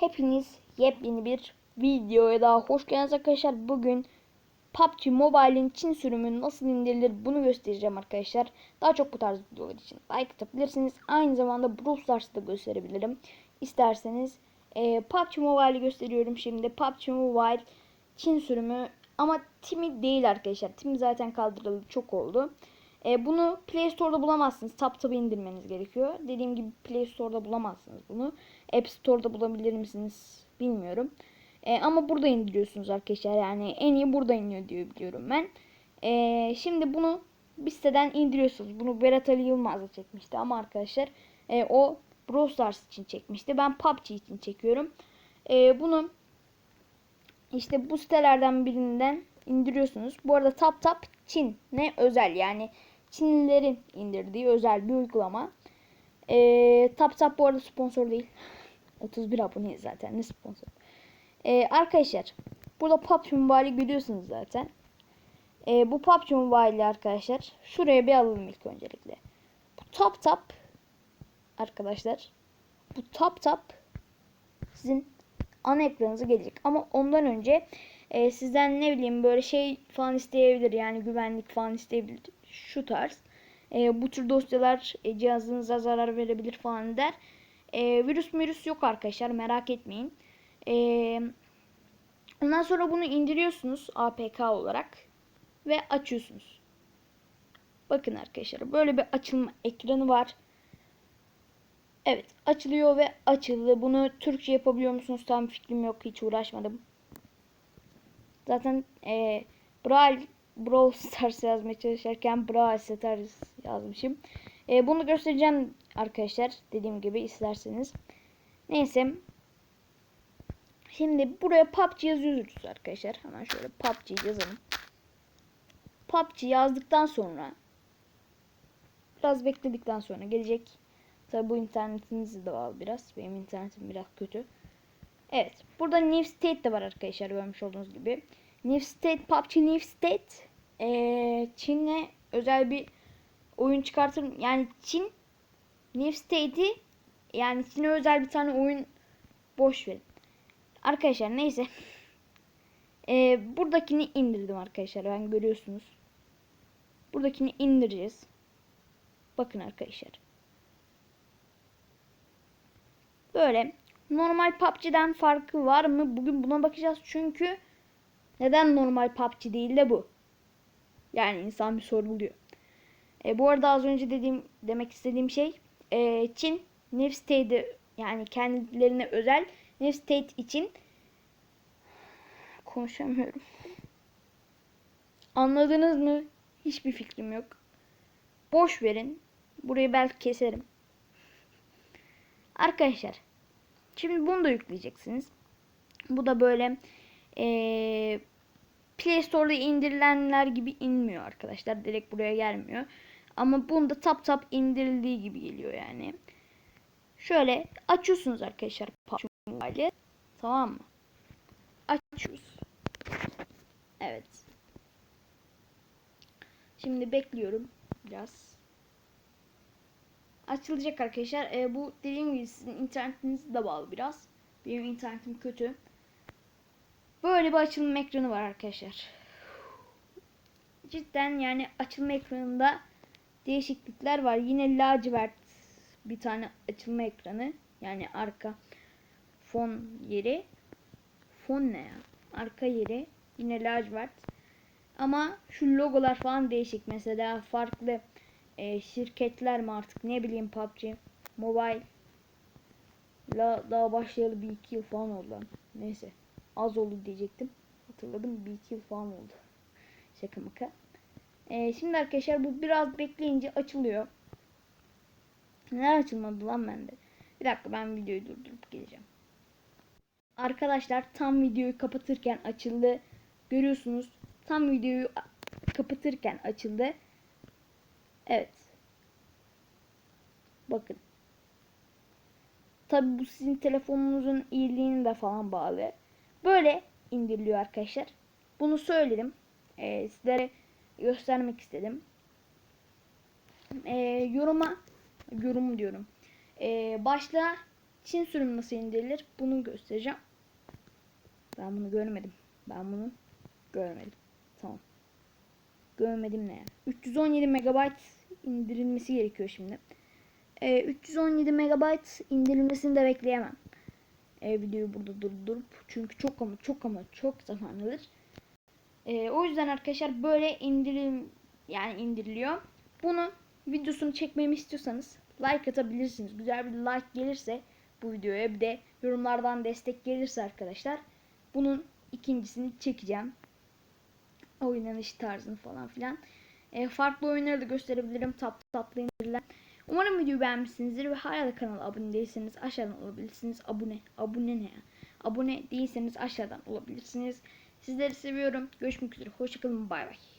Hepiniz yepyeni bir videoya daha hoş geldiniz arkadaşlar. Bugün PUBG Mobile'in Çin sürümü nasıl indirilir bunu göstereceğim arkadaşlar. Daha çok bu tarz videolar için like atabilirsiniz. Aynı zamanda Brawl Stars'ı da gösterebilirim. İsterseniz e, PUBG Mobile'i gösteriyorum şimdi. PUBG Mobile Çin sürümü ama Timi değil arkadaşlar. Timi zaten kaldırıldı çok oldu. E, bunu Play Store'da bulamazsınız. Tap tabı indirmeniz gerekiyor. Dediğim gibi Play Store'da bulamazsınız bunu. App Store'da bulabilir misiniz bilmiyorum. E, ama burada indiriyorsunuz arkadaşlar. Yani en iyi burada iniyor diye biliyorum ben. E, şimdi bunu bir siteden indiriyorsunuz. Bunu Berat Ali Yılmaz da çekmişti ama arkadaşlar e, o Brawl Stars için çekmişti. Ben PUBG için çekiyorum. E, bunu işte bu sitelerden birinden indiriyorsunuz. Bu arada Tap Tap Çin ne özel yani Çinlilerin indirdiği özel bir uygulama. Ee, Tap Tap bu arada sponsor değil. 31 aboneyiz zaten ne sponsor. Ee, arkadaşlar burada PUBG Mobile'i görüyorsunuz zaten. Ee, bu PUBG Mobile'i arkadaşlar şuraya bir alalım ilk öncelikle. Bu Tap Tap arkadaşlar bu Tap Tap sizin ana ekranınıza gelecek. Ama ondan önce e, sizden ne bileyim böyle şey falan isteyebilir. Yani güvenlik falan isteyebilir. Şu tarz. E, bu tür dosyalar e, cihazınıza zarar verebilir falan der. E, virüs virüs yok arkadaşlar merak etmeyin. E, ondan sonra bunu indiriyorsunuz APK olarak ve açıyorsunuz. Bakın arkadaşlar böyle bir açılma ekranı var. Evet açılıyor ve açıldı. Bunu Türkçe yapabiliyor musunuz? Tam fikrim yok. Hiç uğraşmadım. Zaten e, Braille Brawl Stars yazmaya çalışırken Brawl Stars yazmışım. E, bunu göstereceğim arkadaşlar. Dediğim gibi isterseniz. Neyse. Şimdi buraya PUBG yazıyoruz arkadaşlar. Hemen şöyle PUBG yazalım. PUBG yazdıktan sonra biraz bekledikten sonra gelecek. Tabi bu internetiniz de var biraz. Benim internetim biraz kötü. Evet. Burada New State de var arkadaşlar görmüş olduğunuz gibi. New State, PUBG New State ee, Çin'le özel bir oyun çıkartır. Yani Çin New State'i yani Çin'e özel bir tane oyun boş verin. Arkadaşlar neyse. Ee, buradakini indirdim arkadaşlar. Ben görüyorsunuz. Buradakini indireceğiz. Bakın arkadaşlar. Böyle normal PUBG'den farkı var mı? Bugün buna bakacağız. Çünkü neden normal PUBG değil de bu? Yani insan bir sorguluyor. E, bu arada az önce dediğim demek istediğim şey e, Çin New State'i yani kendilerine özel New State için konuşamıyorum. Anladınız mı? Hiçbir fikrim yok. Boş verin. Burayı belki keserim. Arkadaşlar Şimdi bunu da yükleyeceksiniz. Bu da böyle ee, Play Store'da indirilenler gibi inmiyor arkadaşlar. Direkt buraya gelmiyor. Ama bunda tap tap indirildiği gibi geliyor yani. Şöyle açıyorsunuz arkadaşlar Tamam mı? Açıyoruz. Evet. Şimdi bekliyorum biraz açılacak arkadaşlar. E, bu dediğim gibi sizin internetiniz de bağlı biraz. Benim internetim kötü. Böyle bir açılma ekranı var arkadaşlar. Cidden yani açılma ekranında değişiklikler var. Yine lacivert bir tane açılma ekranı. Yani arka fon yeri. Fon ne ya? Arka yeri. Yine lacivert. Ama şu logolar falan değişik. Mesela farklı e, şirketler mi artık ne bileyim PUBG Mobile la daha başlayalı bir iki yıl falan oldu. Neyse az oldu diyecektim. Hatırladım bir iki yıl falan oldu. Şaka maka. E, şimdi arkadaşlar bu biraz bekleyince açılıyor. Ne açılmadı lan bende? Bir dakika ben videoyu durdurup geleceğim. Arkadaşlar tam videoyu kapatırken açıldı. Görüyorsunuz tam videoyu kapatırken açıldı. Evet. Bakın. Tabi bu sizin telefonunuzun iyiliğine de falan bağlı. Böyle indiriliyor arkadaşlar. Bunu söyledim. Ee, sizlere göstermek istedim. Ee, yoruma yorum diyorum. Ee, başta Çin sürümü nasıl indirilir bunu göstereceğim. Ben bunu görmedim. Ben bunu görmedim. Tamam. Görmedim ne ya? 317 MB indirilmesi gerekiyor şimdi. Ee, 317 MB indirilmesini de bekleyemem. Ee, videoyu burada durdurup çünkü çok ama çok ama çok zaman alır. Ee, o yüzden arkadaşlar böyle indirim yani indiriliyor. Bunu videosunu çekmemi istiyorsanız like atabilirsiniz. Güzel bir like gelirse bu videoya bir de yorumlardan destek gelirse arkadaşlar bunun ikincisini çekeceğim. Oynanış tarzını falan filan. E, farklı oyunları da gösterebilirim. Tatlı tatlı indirilen. Umarım videoyu beğenmişsinizdir ve hala da kanala abone değilseniz aşağıdan olabilirsiniz. Abone. Abone ne ya? Abone değilseniz aşağıdan olabilirsiniz. Sizleri seviyorum. Görüşmek üzere. Hoşçakalın. Bay bay.